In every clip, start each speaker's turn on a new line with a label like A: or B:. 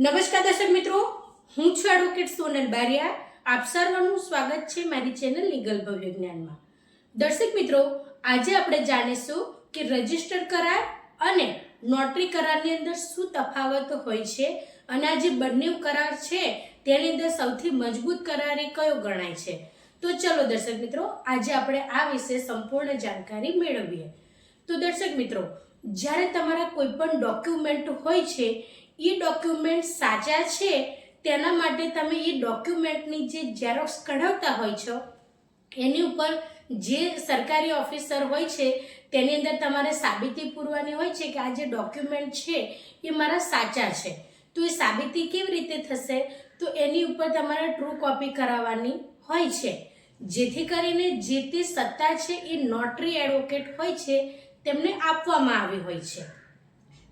A: નમસ્કાર દર્શક મિત્રો, હું છું એડવોકેટ સોનલ બારિયા. આપ સર્વનું સ્વાગત છે મારી ચેનલ લીગલ ભવ્ય જ્ઞાનમાં. દર્શક મિત્રો, આજે આપણે જાણીશું કે રજિસ્ટર કરાર અને નોટરી કરારની અંદર શું તફાવત હોય છે અને આ જે બંને કરાર છે, તેની અંદર સૌથી મજબૂત કરાર એ કયો ગણાય છે? તો ચલો દર્શક મિત્રો, આજે આપણે આ વિશે સંપૂર્ણ જાણકારી મેળવીએ. તો દર્શક મિત્રો, જ્યારે તમારા કોઈ પણ ડોક્યુમેન્ટ હોય છે એ ડોક્યુમેન્ટ સાચા છે, તેના માટે તમે એ ડોક્યુમેન્ટની જે ઝેરોક્સ કઢાવતા હોય છો, એની ઉપર જે સરકારી ઓફિસર હોય છે, તેની અંદર તમારે સાબિતી પૂરવાની હોય છે કે આ જે ડોક્યુમેન્ટ છે, એ મારા સાચા છે. તો એ સાબિતી કેવી રીતે થશે? તો એની ઉપર તમારે ટ્રુ કોપી કરાવવાની હોય છે. જેથી કરીને જે તે સત્તા છે એ નોટરી એડવોકેટ હોય છે, તેમને આપવામાં આવી હોય છે.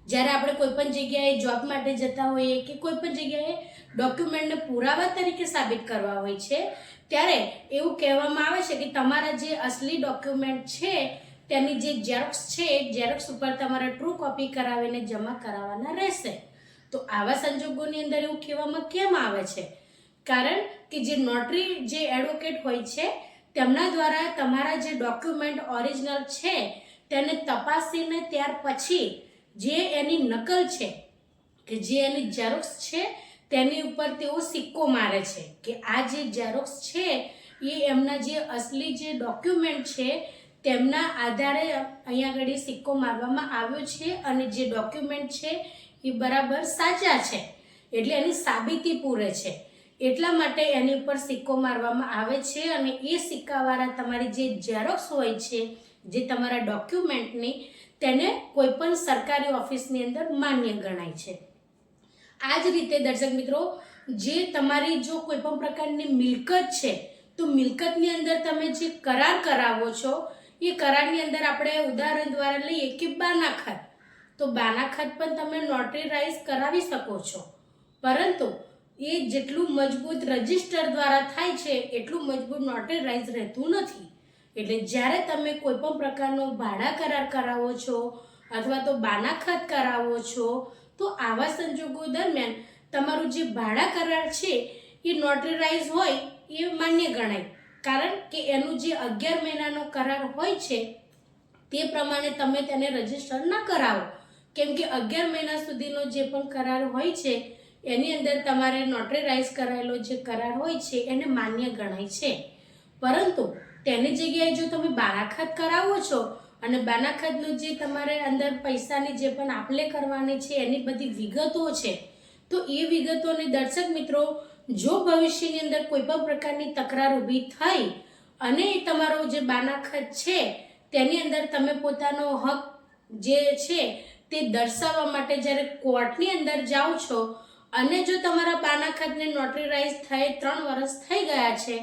A: જ્યારે આપણે કોઈ પણ જગ્યાએ જોબ માટે જતા હોઈએ કે કોઈ પણ જગ્યાએ ડોક્યુમેન્ટને પુરાવા તરીકે સાબિત કરવા હોય છે, ત્યારે એવું કહેવામાં આવે છે કે તમારા જે અસલી ડોક્યુમેન્ટ છે, તેની જે ઝેરોક્સ છે, એ ઝેરોક્સ ઉપર તમારે ટ્રુ કોપી કરાવીને જમા કરાવવાના રહેશે. તો આવા સંજોગોની અંદર એવું કહેવામાં કેમ આવે છે? કારણ કે જે નોટરી જે એડવોકેટ હોય છે, તેમના દ્વારા તમારા જે ડોક્યુમેન્ટ ઓરિજિનલ છે, તેને તપાસીને ત્યાર પછી જે એની નકલ છે, કે જે એની ઝેરોક્સ છે, તેની ઉપર તેઓ સિક્કો મારે છે, કે આ જે ઝેરોક્સ છે, એ એમના જે અસલી જે ડોક્યુમેન્ટ છે, તેમના આધારે અહીંયા આગળ સિક્કો મારવામાં આવ્યો છે અને જે ડોક્યુમેન્ટ છે, એ બરાબર સાચા છે, એટલે એની સાબિતી પૂરે છે. એટલા માટે એની ઉપર સિક્કો મારવામાં આવે છે અને એ સિક્કાવાળા તમારી જે ઝેરોક્સ હોય છે જે તમારા ડોક્યુમેન્ટની તેને કોઈપણ સરકારી ઓફિસની અંદર માન્ય ગણાય છે. આ જ રીતે દર્શક મિત્રો, જે તમારી જો કોઈ પણ પ્રકારની મિલકત છે, તો મિલકતની અંદર તમે જે કરાર કરાવો છો, એ કરારની અંદર આપણે ઉદાહરણ દ્વારા લઈએ કે બાનાખત. તો બાનાખત પણ તમે નોટરીરાઇઝ કરાવી શકો છો. પરંતુ એ જેટલું મજબૂત રજિસ્ટર દ્વારા થાય છે, એટલું મજબૂત નોટરીરાઇઝ રહેતું નથી. એટલે જ્યારે તમે કોઈ પણ પ્રકારનો ભાડા કરાર કરાવો છો અથવા તો બાનાખત કરાવો છો, તો આવા સંજોગો દરમિયાન તમારું જે ભાડા કરાર છે એ નોટરીરાઇઝ હોય એ માન્ય ગણાય. કારણ કે એનું જે અગિયાર મહિનાનો કરાર હોય છે, તે પ્રમાણે તમે તેને રજિસ્ટર ના કરાવો. કેમ કે અગિયાર મહિના સુધીનો જે પણ કરાર હોય છે, એની અંદર તમારે નોટરીરાઇઝ કરાયેલો જે કરાર હોય છે, એને માન્ય ગણાય છે. પરંતુ તેની જગ્યાએ જો તમે બાનાખત કરાવો છો અને બાનાખતનું જે તમારે અંદર પૈસાની જે પણ આપલે કરવાની છે, એની બધી વિગતો છે, તો એ વિગતોને દર્શક મિત્રો, જો ભવિષ્યની અંદર કોઈ પણ પ્રકારની તકરાર ઊભી થઈ અને તમારો જે બાનાખત છે, તેની અંદર તમે પોતાનો હક જે છે, તે દર્શાવવા માટે જ્યારે કોર્ટની અંદર જાઓ છો અને જો તમારા બાનાખતને નોટરીરાઇઝ થઈ, ત્રણ વર્ષ થઈ ગયા છે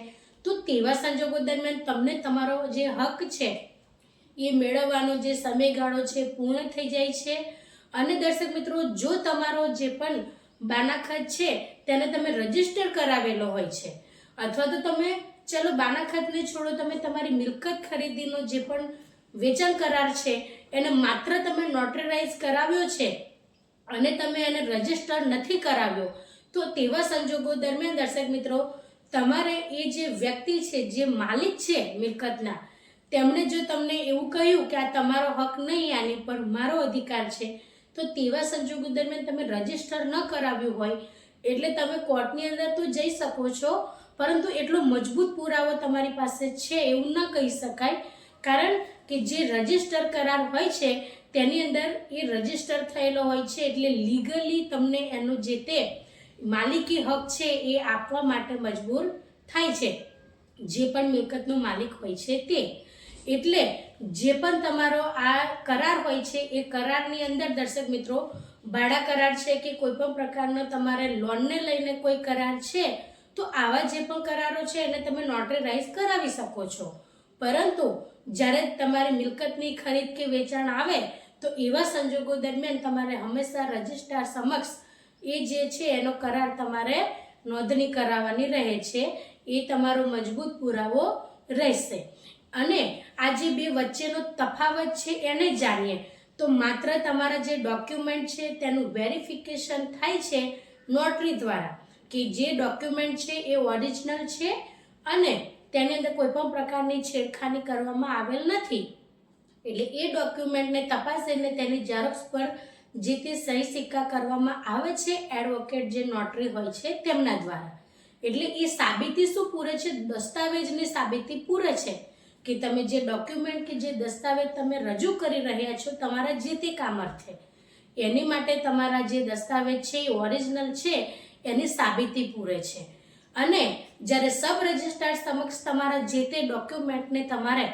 A: તો તેવા સંજોગો દરમિયાન તમને તમારો જે હક છે, એ મેળવવાનો જે સમયગાળો છે, પૂર્ણ થઈ જાય છે. અને દર્શક મિત્રો, જો તમારો જે પણ બાનાખત છે, તેને તમે રજિસ્ટર કરાવેલો હોય છે, અથવા તો તમે, ચલો બાનાખતને છોડો, તમે તમારી મિલકત ખરીદીનો જે પણ વેચાણ કરાર છે, એને માત્ર તમે નોટરાઇઝ કરાવ્યો છે, અને તમે એને રજિસ્ટર નથી કરાવ્યો, તો તેવા સંજોગો દરમિયાન દર્શક મિત્રો તમારે એ જે વ્યક્તિ છે, જે માલિક છે મિલકતના, તેમણે જો તમને એવું કહ્યું કે આ તમારો હક નહીં, આની પર મારો અધિકાર છે, તો તેવા સંજોગો દરમિયાન તમે રજિસ્ટર ન કરાવ્યું હોય, એટલે તમે કોર્ટની અંદર તો જઈ શકો છો, પરંતુ એટલો મજબૂત પુરાવો તમારી પાસે છે એવું ન કહી શકાય, કારણ કે જે રજિસ્ટર કરાર હોય છે, તેની અંદર એ રજિસ્ટર થયેલો હોય છે, એટલે લીગલી તમને એનું જે તે માલિકી હક છે એ આપવા માટે મજબૂર થાય છે. જે પણ મિલકતનો માલિક હોય છે તે. એટલે જે પણ તમારો આ કરાર હોય છે, એ કરારની અંદર દર્શક મિત્રો, ભાડા કરાર છે કે કોઈ પણ પ્રકારનો તમારે લોનને લઈને કોઈ કરાર છે, તો આવા જે પણ કરારો છે એને તમે નોટરીરાઇઝ કરાવી શકો છો. પરંતુ જ્યારે તમારી મિલકતની ખરીદ કે વેચાણ આવે, તો એવા સંજોગો દરમિયાન તમારે હંમેશા રજિસ્ટ્રાર સમક્ષ એ જે છે એનો કરાર તમારે નોંધણી કરાવવાની રહે છે. એ તમારો મજબૂત પુરાવો રહેશે. અને આ જે બે વચ્ચેનો તફાવત છે એને જાણીએ. તો માત્ર તમારા જે ડોક્યુમેન્ટ છે તેનું વેરિફિકેશન થાય છે નોટરી દ્વારા કે જે ડોક્યુમેન્ટ છે એ ઓરિજિનલ છે અને તેની અંદર કોઈ પણ પ્રકારની છેડખાની કરવામાં આવેલ નથી. એટલે એ ડોક્યુમેન્ટને તપાસીને તેની ઝેરોક્ષ પર જે તે સહી સિક્કા કરવામાં આવે છે એડવોકેટ જે નોટરી હોય છે તેમના દ્વારા. એટલે એ સાબિતી શું પૂરે છે? દસ્તાવેજની સાબિતી પૂરે છે કે તમે જે ડોક્યુમેન્ટ કે જે દસ્તાવેજ તમે રજૂ કરી રહ્યા છો તમારા જે તે કામ અર્થે. એની માટે તમારા જે દસ્તાવેજ છે એ ઓરિજિનલ છે, એની સાબિતી પૂરે છે. અને જ્યારે સબ રજિસ્ટ્રાર સમક્ષ તમારા જે તે ડોક્યુમેન્ટને તમારે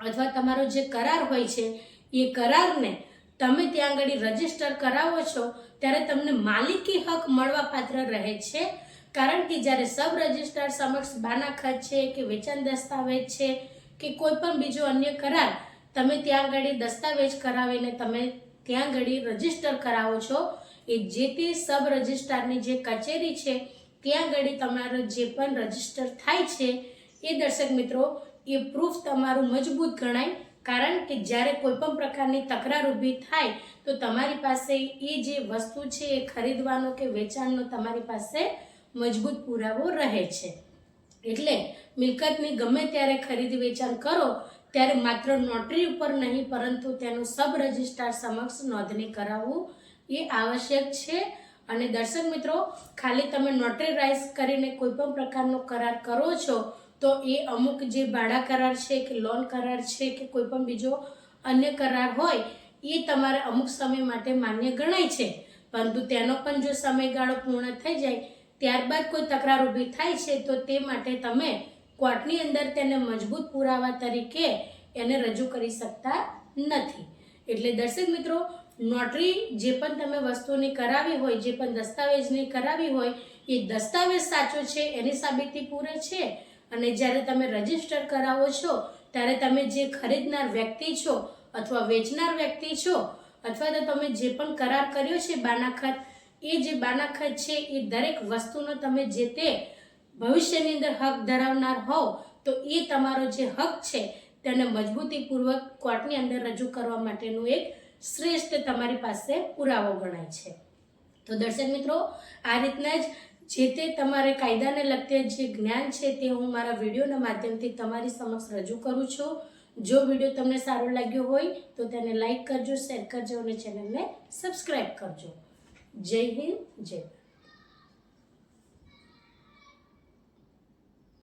A: અથવા તમારો જે કરાર હોય છે, એ કરારને તમે ત્યાં આગળ રજિસ્ટર કરાવો છો, ત્યારે તમને માલિકી હક મળવાપાત્ર રહે છે. કારણ કે જ્યારે સબ રજિસ્ટ્રાર સમક્ષ બાનાખત છે કે વેચાણ દસ્તાવેજ છે કે કોઈ પણ બીજો અન્ય કરાર, તમે ત્યાં આગળ દસ્તાવેજ કરાવીને તમે ત્યાં આગળ રજિસ્ટર કરાવો છો, એ જે તે સબ રજિસ્ટ્રારની જે કચેરી છે, ત્યાં આગળ તમારો જે પણ રજિસ્ટર થાય છે, એ દર્શક મિત્રો, એ પ્રૂફ તમારું મજબૂત ગણાય. કારણ કે જ્યારે કોઈ પણ પ્રકારની તકરાર ઊભી થાય, તો તમારી પાસે એ જે વસ્તુ છે, એ ખરીદવાનો કે વેચાણનો તમારી પાસે મજબૂત પુરાવો રહે છે. એટલે મિલકતની ગમે ત્યારે ખરીદી વેચાણ કરો, ત્યારે માત્ર નોટરી ઉપર નહીં, પરંતુ તેનું સબ રજિસ્ટ્રાર સમક્ષ નોંધણી કરાવવું એ આવશ્યક છે. અને દર્શક મિત્રો, ખાલી તમે નોટરીરાઇઝ કરીને કોઈ પણ પ્રકારનો કરાર કરો છો તો એ અમુક જે ભાડા કરાર છે કે લોન કરાર છે કે કોઈ પણ બીજો અન્ય કરાર હોય, એ તમારે અમુક સમય માટે માન્ય ગણાય છે. પરંતુ તેનો પણ જો સમયગાળો પૂર્ણ થઈ જાય, ત્યારબાદ કોઈ તકરાર ઊભી થાય છે, તો તે માટે તમે કોર્ટની અંદર તેને મજબૂત પુરાવા તરીકે એને રજૂ કરી શકતા નથી. એટલે દર્શક મિત્રો, નોટરી જે પણ તમે વસ્તુની કરાવી હોય, જે પણ દસ્તાવેજની કરાવી હોય, એ દસ્તાવેજ સાચો છે, એની સાબિતી પૂરે છે? અને જ્યારે તમે રજિસ્ટર કરાવો છો, ત્યારે તમે જે ખરીદનાર વ્યક્તિ છો અથવા વેચનાર વ્યક્તિ છો, અથવા તો તમે જે પણ કરાર કર્યો છે બાનાખત, એ જે બાનાખત છે, એ દરેક વસ્તુનો તમે જે તે ભવિષ્યની અંદર હક ધરાવનાર હોવ, તો એ તમારો જે હક છે, તેને મજબૂતીપૂર્વક કોર્ટની અંદર રજૂ કરવા માટેનું એક શ્રેષ્ઠ તમારી પાસે પુરાવો ગણાય છે. તો દર્શક મિત્રો, આ રીતના જ જે તે તમારે કાયદાને લગતે જે જ્ઞાન છે તે હું મારા વિડીયોના માધ્યમથી તમારી સમક્ષ રજૂ કરું છું. જો વીડિયો તમને સારો લાગ્યો હોય તો તેને લાઈક કરજો, શેર કરજો અને ચેનલને સબસ્ક્રાઈબ કરજો. જય હિન્દ, જય